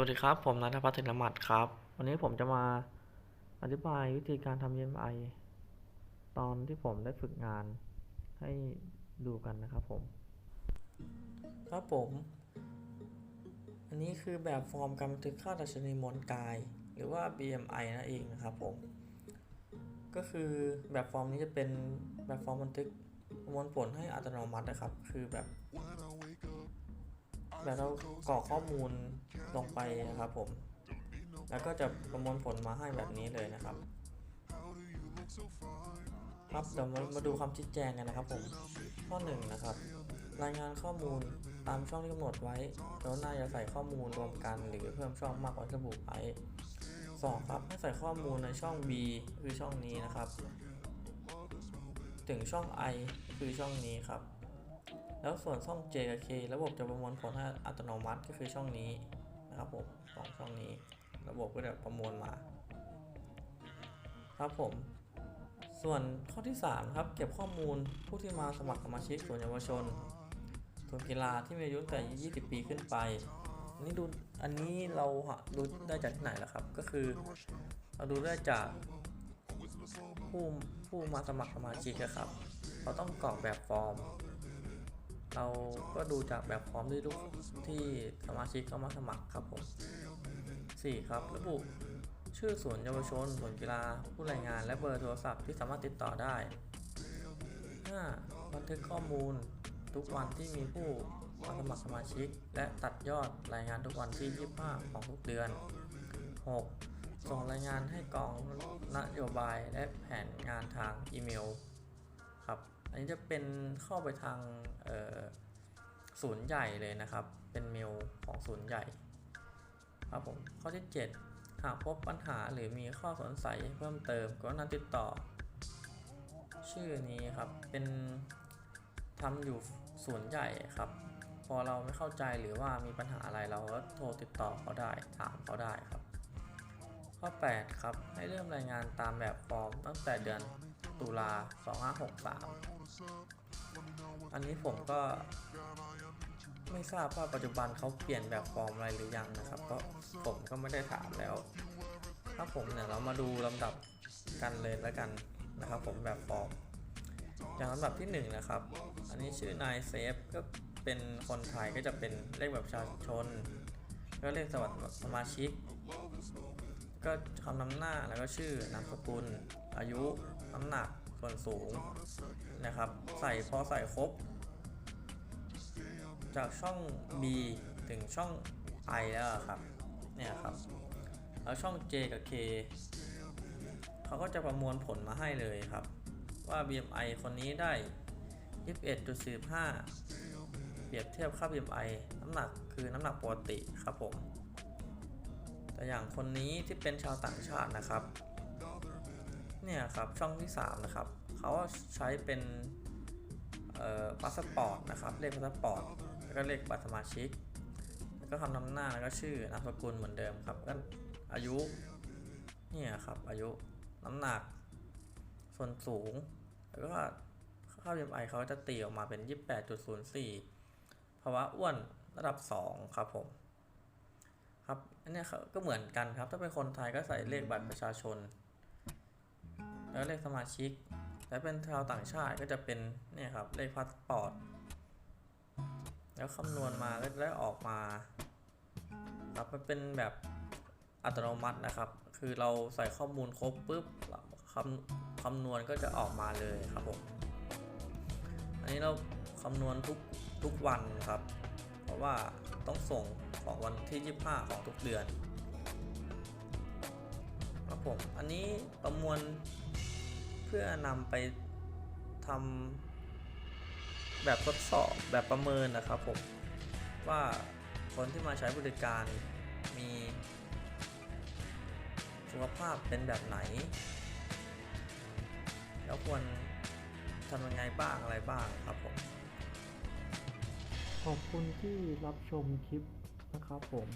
วัสดีครับ ผมนัทพัฒน์เทนมัดครับ วันนี้ผมจะมาอธิบายวิธีการทำ EMI ตอนที่ผมได้ฝึกงานให้ดูกันนะครับผม ครับผม อันนี้คือแบบฟอร์มการบันทึกค่าดัชนีมวลกาย หรือว่า BMI นั่นเองนะครับผม ก็คือแบบฟอร์มนี้จะเป็นแบบฟอร์มบันทึกประมวลผลให้อัตโนมัตินะครับ คือแบบ แบบเรากรอกข้อมูลลงไปนะครับผม แล้วก็จะประมวลผลมาให้แบบนี้เลยนะครับ ครับเดี๋ยวมามาดูคำชี้แจงกันนะครับผม ข้อหนึ่งนะครับ รายงานข้อมูลตามช่องที่กำหนดไว้ แล้วน่าจะใส่ข้อมูลรวมกัน หรือเพิ่มช่องมากกว่าที่ระบุไว้สองครับให้ใส่ข้อมูลในช่อง B คือช่องนี้นะครับ ถึงช่อง I คือช่องนี้ครับ แล้วส่วนช่อง J กับ K ระบบจะประมวลผลให้อัตโนมัติก็คือช่องนี้นะครับผมสองช่องนี้ ระบบก็จะประมวลมา ครับผม ส่วนข้อที่ 3 ครับ เก็บข้อมูลผู้ที่มาสมัครสมาชิกส่วนเยาวชนส่วนกีฬาที่มีอายุตั้งแต่ 20 ปีขึ้นไปนนี้ดูอันนี้เราดูได้จากที่ไหนล่ะครับ ก็คือเราดูได้จากผู้ผู้มาสมัครสมาชิกอะครับเขาต้องกรอกแบบฟอร์ม เราก็ดูจากแบบฟอร์มที่ทุกที่สมาชิกเข้ามาสมัครครับผม 4. ครับ ระบุชื่อศูนย์เยาวชนศูนย์กีฬา ผู้รายงาน และเบอร์โทรศัพท์ที่สามารถติดต่อได้ 5. บันทึกข้อมูลทุกวันที่มีผู้มาสมัครสมาชิก และตัดยอดรายงานทุกวันที่ 25 ของทุกเดือน 6. ส่งรายงานให้กองนโยบายและแผนงานทางอีเมลครับ อันนี้จะเป็นเข้าไปทางศูนย์ใหญ่เลยนะครับ เป็นเมลของศูนย์ใหญ่ครับผมข้อที่ 7 หากพบปัญหาหรือมีข้อสงสัยเพิ่มเติมก็นำติดต่อ ชื่อนี้ครับเป็นทำอยู่ศูนย์ใหญ่ครับ พอเราไม่เข้าใจหรือว่ามีปัญหาอะไรเราก็โทรติดต่อเขาได้ถามเขาได้ครับ ข้อ 8 ครับ ให้เริ่มรายงานตามแบบฟอร์มตั้งแต่เดือน ตุลา2563 อันนี้ผมก็ไม่ทราบว่าปัจจุบันเขาเปลี่ยนแบบฟอร์มอะไรหรือยังนะครับเพราะผมก็ไม่ได้ถามแล้ว ถ้าผมเนี่ยเรามาดูลำดับกันเลยแล้วกันนะครับผมแบบฟอร์มอย่างลำดับที่1นะครับ อันนี้ชื่อนายเซฟก็เป็นคนไทยก็จะเป็นเลขแบบประชาชน ก็เลขสวัสดิ์สมาชิก ก็คำนำหน้าแล้วก็ชื่อนามสกุล อายุ น้ำหนัก ส่วนสูงนะครับ ใส่พอใส่ครบ จากช่อง B ถึงช่อง I แล้วครับเนี่ยครับ แล้วช่อง J กับ K เขาก็จะประมวลผลมาให้เลยครับ ว่า BMI คนนี้ได้ 21.45 เปรียบเทียบค่า BMI น้ำหนักคือน้ำหนักปกติครับผม แต่อย่างคนนี้ที่เป็นชาวต่างชาตินะครับ เนี่ยครับช่องที่ 3 นะครับเขาใช้เป็นพาสปอร์ตนะครับเลขพาสปอร์ตแล้วก็เลขบัตรสมาชิก แล้วก็คำนำหน้าแล้วก็ชื่อนามสกุลเหมือนเดิมครับก็อายุเนี่ยครับอายุน้ำหนัก ส่วนสูง แล้วก็ค่า BMI เขาจะตีออกมาเป็น 28.04ภาวะอ้วนระดับ 2 ครับผม ครับอันนี้ก็เหมือนกันครับ ถ้าเป็นคนไทยก็ใส่เลขบัตรประชาชน แล้วเลขสมาชิกและเป็นชาวต่างชาติก็จะเป็นเนี่ยครับเลขพาสปอร์ตแล้วคำนวณมาแล้วได้ออกมาครับมันเป็นแบบอัตโนมัตินะครับ คือเราใส่ข้อมูลครบปุ๊บคำคำนวณก็จะออกมาเลยครับผมอันนี้เราคำนวณทุกทุกวันครับ เพราะว่าต้องส่งของวันที่ 25 ของทุกเดือนครับผมอันนี้ประมวลเพื่อนำไปทำแบบทดสอบแบบประเมินนะครับผมว่าคนที่มาใช้บริการมีสุขภาพเป็นแบบไหน แล้วควรทำยังไงบ้างอะไรบ้างครับผม ขอบคุณที่รับชมคลิปนะครับผม